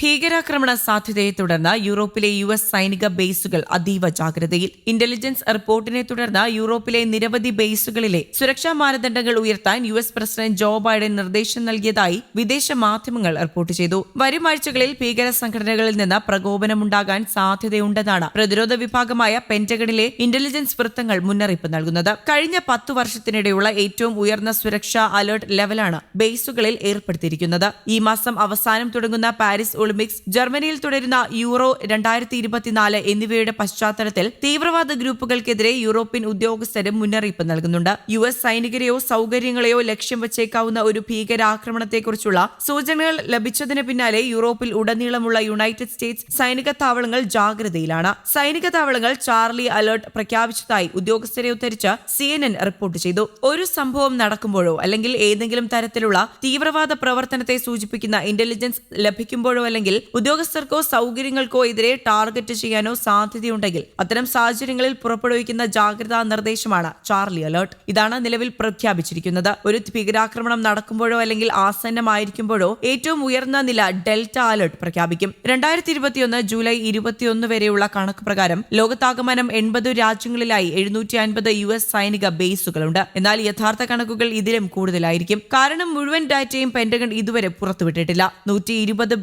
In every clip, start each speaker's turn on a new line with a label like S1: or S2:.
S1: ഭീകരാക്രമണ സാധ്യതയെ തുടർന്ന് യൂറോപ്പിലെ യു എസ് സൈനിക ബേസുകൾ അതീവ ജാഗ്രതയിൽ. ഇന്റലിജൻസ് റിപ്പോർട്ടിനെ തുടർന്ന് യൂറോപ്പിലെ നിരവധി ബേസുകളിലെ സുരക്ഷാ മാനദണ്ഡങ്ങൾ ഉയർത്താൻ U S president Joe Biden നിർദ്ദേശം നൽകിയതായി വിദേശ മാധ്യമങ്ങൾ റിപ്പോർട്ട് ചെയ്തു. വരും ആഴ്ചകളിൽ ഭീകര സംഘടനകളിൽ നിന്ന് പ്രകോപനമുണ്ടാകാൻ സാധ്യതയുണ്ടെന്നാണ് പ്രതിരോധ വിഭാഗമായ പെന്റഗണിലെ ഇന്റലിജൻസ് വൃത്തങ്ങൾ മുന്നറിയിപ്പ് നൽകുന്നത്. കഴിഞ്ഞ പത്തു വർഷത്തിനിടെയുള്ള ഏറ്റവും ഉയർന്ന സുരക്ഷാ അലർട്ട് ലെവലാണ് ബേസുകളിൽ ഏർപ്പെടുത്തിയിരിക്കുന്നത്. ഈ മാസം അവസാനം തുടങ്ങുന്ന പാരീസ് ഒളിമ്പിക്സ് ജർമ്മനിയിൽ തുടരുന്ന യൂറോ രണ്ടായിരത്തി ഇരുപത്തിനാല് എന്നിവയുടെ പശ്ചാത്തലത്തിൽ തീവ്രവാദ ഗ്രൂപ്പുകൾക്കെതിരെ യൂറോപ്യൻ ഉദ്യോഗസ്ഥരും മുന്നറിയിപ്പ് നൽകുന്നുണ്ട്. യു എസ് സൈനികരെയോ സൗകര്യങ്ങളെയോ ലക്ഷ്യം വച്ചേക്കാവുന്ന ഒരു ഭീകരാക്രമണത്തെക്കുറിച്ചുള്ള സൂചനകൾ ലഭിച്ചതിന് പിന്നാലെ യൂറോപ്പിൽ ഉടനീളമുള്ള യുണൈറ്റഡ് സ്റ്റേറ്റ്സ് സൈനിക താവളങ്ങൾ ജാഗ്രതയിലാണ്. സൈനിക താവളങ്ങൾ ചാർലി അലർട്ട് പ്രഖ്യാപിച്ചതായി ഉദ്യോഗസ്ഥരെ ഉദ്ധരിച്ച് സി റിപ്പോർട്ട് ചെയ്തു. ഒരു സംഭവം നടക്കുമ്പോഴോ അല്ലെങ്കിൽ ഏതെങ്കിലും തരത്തിലുള്ള തീവ്രവാദ പ്രവർത്തനത്തെ സൂചിപ്പിക്കുന്ന ഇന്റലിജൻസ് ലഭിക്കുമ്പോഴോ അല്ലെങ്കിൽ ഉദ്യോഗസ്ഥർക്കോ സൗകര്യങ്ങൾക്കോ എതിരെ ടാർഗറ്റ് ചെയ്യാനോ സാധ്യതയുണ്ടെങ്കിൽ അത്തരം സാഹചര്യങ്ങളിൽ പുറപ്പെടുവിക്കുന്ന ജാഗ്രതാ നിർദ്ദേശമാണ് ചാർലി അലേർട്ട്. ഇതാണ് നിലവിൽ പ്രഖ്യാപിച്ചിരിക്കുന്നത്. ഒരു ഭീകരാക്രമണം നടക്കുമ്പോഴോ അല്ലെങ്കിൽ ആസന്നമായിരിക്കുമ്പോഴോ ഏറ്റവും ഉയർന്ന നില ഡെൽറ്റ അലേർട്ട് പ്രഖ്യാപിക്കും. രണ്ടായിരത്തി ഇരുപത്തിയൊന്ന് ജൂലൈ ഇരുപത്തിയൊന്ന് വരെയുള്ള കണക്ക് പ്രകാരം ലോകത്താകമാനം എൺപത് രാജ്യങ്ങളിലായി എഴുന്നൂറ്റി അൻപത് യു എസ് സൈനിക ബേസുകളുണ്ട്. എന്നാൽ യഥാർത്ഥ കണക്കുകൾ ഇതിലും കൂടുതലായിരിക്കും. കാരണം മുഴുവൻ ഡാറ്റയും പെന്റഗൺ ഇതുവരെ പുറത്തുവിട്ടിട്ടില്ല. നൂറ്റി ഇരുപത്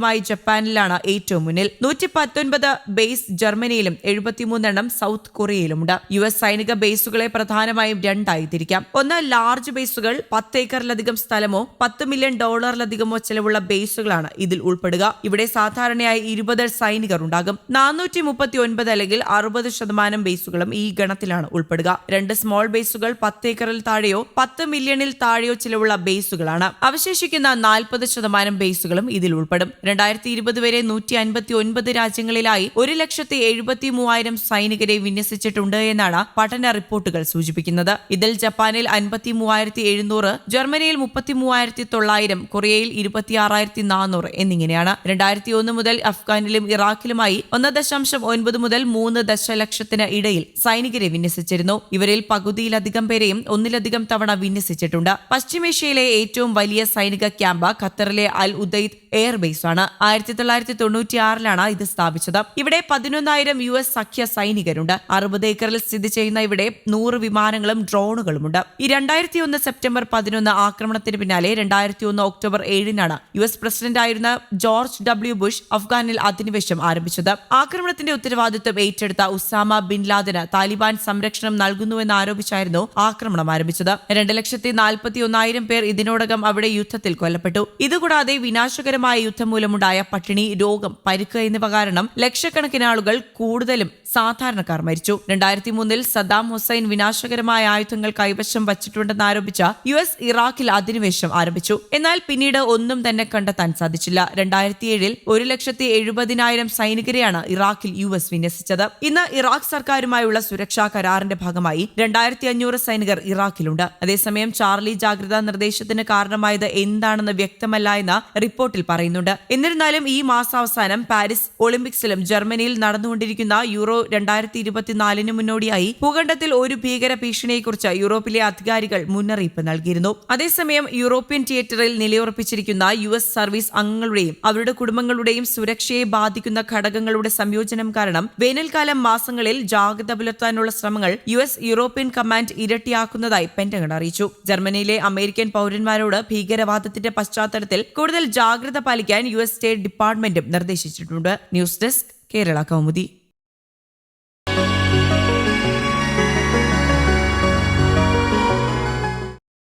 S1: ബേസുകളുമായി ജപ്പാനിലാണ് ഏറ്റവും മുന്നിൽ. നൂറ്റി പത്തൊൻപത് ബേസ് ജർമ്മനിയിലും എഴുപത്തിമൂന്നെണ്ണം സൗത്ത് കൊറിയയിലുമുണ്ട്. യു എസ് സൈനിക ബേസുകളെ പ്രധാനമായും രണ്ടായി തിരിക്കാം. ഒന്ന് ലാർജ് ബേസുകൾ പത്ത് ഏക്കറിലധികം സ്ഥലമോ പത്ത് മില്യൺ ഡോളറിലധികമോ ചെലവുള്ള ബേസുകളാണ് ഇതിൽ ഉൾപ്പെടുക. ഇവിടെ സാധാരണയായി ഇരുപത് സൈനികർ ഉണ്ടാകും. നാനൂറ്റി മുപ്പത്തി ഒൻപത് അല്ലെങ്കിൽ അറുപത് ശതമാനം ബേസുകളും ഈ ഗണത്തിലാണ് ഉൾപ്പെടുക. രണ്ട് സ്മോൾ ബേസുകൾ പത്ത് ഏക്കറിൽ താഴെയോ പത്ത് മില്യണിൽ താഴെയോ ചിലവുള്ള ബേസുകളാണ് അവശേഷിക്കുന്ന നാൽപ്പത് ശതമാനം ബേസുകളും ഇതിൽ ഉൾപ്പെടും. രണ്ടായിരത്തി ഇരുപത് വരെ നൂറ്റി അൻപത്തി ഒൻപത് രാജ്യങ്ങളിലായി ഒരു ലക്ഷത്തി എഴുപത്തി മൂവായിരം സൈനികരെ വിന്യസിച്ചിട്ടുണ്ട് എന്നാണ് പഠന റിപ്പോർട്ടുകൾ സൂചിപ്പിക്കുന്നത്. ഇതിൽ ജപ്പാനിൽ അൻപത്തി മൂവായിരത്തി എഴുന്നൂറ് ജർമ്മനിയിൽ മുപ്പത്തി മൂവായിരത്തി തൊള്ളായിരം കൊറിയയിൽ ഇരുപത്തിയാറായിരത്തി നാനൂറ് എന്നിങ്ങനെയാണ്. രണ്ടായിരത്തി ഒന്ന് മുതൽ അഫ്ഗാനിലും ഇറാഖിലുമായി ഒന്ന് ദശാംശം ഒൻപത് മുതൽ മൂന്ന് ദശലക്ഷത്തിന് ഇടയിൽ സൈനികരെ വിന്യസിച്ചിരുന്നു. ഇവരിൽ പകുതിയിലധികം പേരെയും ഒന്നിലധികം തവണ വിന്യസിച്ചിട്ടുണ്ട്. പശ്ചിമേഷ്യയിലെ ഏറ്റവും വലിയ സൈനിക ക്യാമ്പ് ഖത്തറിലെ അൽ ഉദൈദ് എയർബേസ് ആണ്. ആയിരത്തി തൊള്ളായിരത്തി തൊണ്ണൂറ്റിയാറിലാണ് ഇത് സ്ഥാപിച്ചത്. ഇവിടെ പതിനൊന്നായിരം യു എസ് സഖ്യ സൈനികരുണ്ട്. അറുപത് ഏക്കറിൽ സ്ഥിതി ചെയ്യുന്ന ഇവിടെ നൂറ് വിമാനങ്ങളും ഡ്രോണുകളുമുണ്ട്. ഈ രണ്ടായിരത്തി ഒന്ന് സെപ്റ്റംബർ പതിനൊന്ന് ആക്രമണത്തിന് പിന്നാലെ രണ്ടായിരത്തി ഒന്ന് ഒക്ടോബർ ഏഴിനാണ് യു എസ് പ്രസിഡന്റ് ആയിരുന്ന ജോർജ് ഡബ്ല്യു ബുഷ് അഫ്ഗാനിൽ അധിനിവേശം ആരംഭിച്ചത്. ആക്രമണത്തിന്റെ ഉത്തരവാദിത്വം ഏറ്റെടുത്ത ഉസാമ ബിൻ ലാദന് താലിബാൻ സംരക്ഷണം നൽകുന്നുവെന്ന് ആരോപിച്ചായിരുന്നു ആക്രമണം ആരംഭിച്ചത്. രണ്ട് ലക്ഷത്തി നാൽപ്പത്തി ഒന്നായിരം പേർ ഇതിനോടകം അവിടെ യുദ്ധത്തിൽ കൊല്ലപ്പെട്ടു. ഇതുകൂടാതെ വിനാശകരമായ യുദ്ധം മൂലമുണ്ടായ പട്ടിണി രോഗം പരിക്ക് എന്നിവ കാരണം ലക്ഷക്കണക്കിന് ആളുകൾ കൂടുതലും സാധാരണക്കാർ മരിച്ചു. രണ്ടായിരത്തി മൂന്നിൽ സദ്ദാം ഹുസൈൻ വിനാശകരമായ ആയുധങ്ങൾ കൈവശം വച്ചിട്ടുണ്ടെന്ന് ആരോപിച്ച യു എസ് ഇറാഖിൽ അധിനിവേശം ആരംഭിച്ചു. എന്നാൽ പിന്നീട് ഒന്നും തന്നെ കണ്ടെത്താൻ സാധിച്ചില്ല. രണ്ടായിരത്തി ഏഴിൽ ഒരു ലക്ഷത്തി എഴുപതിനായിരം സൈനികരെയാണ് ഇറാഖിൽ യു എസ് വിന്യസിച്ചത്. ഇന്ന് ഇറാഖ് സർക്കാരുമായുള്ള സുരക്ഷാ കരാറിന്റെ ഭാഗമായി രണ്ടായിരത്തി അഞ്ഞൂറ് സൈനികർ ഇറാഖിലുണ്ട്. അതേസമയം ചാർലി ജാഗ്രതാ നിർദ്ദേശത്തിന് കാരണമായത് എന്താണെന്ന് വ്യക്തമല്ല എന്ന് റിപ്പോർട്ടിൽ പറയുന്നുണ്ട്. എന്നിരുന്നാലും ഈ മാസാവസാനം പാരീസ് ഒളിമ്പിക്സിലും ജർമ്മനിയിൽ നടന്നുകൊണ്ടിരിക്കുന്ന യൂറോ രണ്ടായിരത്തി ഇരുപത്തിനാലിന് മുന്നോടിയായി ഭൂഖണ്ഡത്തിൽ ഒരു ഭീകര ഭീഷണിയെക്കുറിച്ച് യൂറോപ്പിലെ അധികാരികൾ മുന്നറിയിപ്പ് നൽകിയിരുന്നു. അതേസമയം യൂറോപ്യൻ തിയേറ്ററിൽ നിലയുറപ്പിച്ചിരിക്കുന്ന യു എസ് സർവീസ് അംഗങ്ങളുടെയും അവരുടെ കുടുംബങ്ങളുടെയും സുരക്ഷയെ ബാധിക്കുന്ന ഘടകങ്ങളുടെ സംയോജനം കാരണം വേനൽക്കാലം മാസങ്ങളിൽ ജാഗ്രത പുലർത്താനുള്ള ശ്രമങ്ങൾ യു എസ് യൂറോപ്യൻ കമാൻഡ് ഇരട്ടിയാക്കുന്നതായി പെന്റഗൺ അറിയിച്ചു. ജർമ്മനിയിലെ അമേരിക്കൻ പൌരന്മാരോട് ഭീകരവാദത്തിന്റെ പശ്ചാത്തലത്തിൽ കൂടുതൽ ജാഗ്രത പാലിക്കാൻ എസ് സ്റ്റേറ്റ് ഡിപ്പാർട്ട്മെന്റും നിർദ്ദേശിച്ചിട്ടുണ്ട്. News desk Kerala Kaumudi.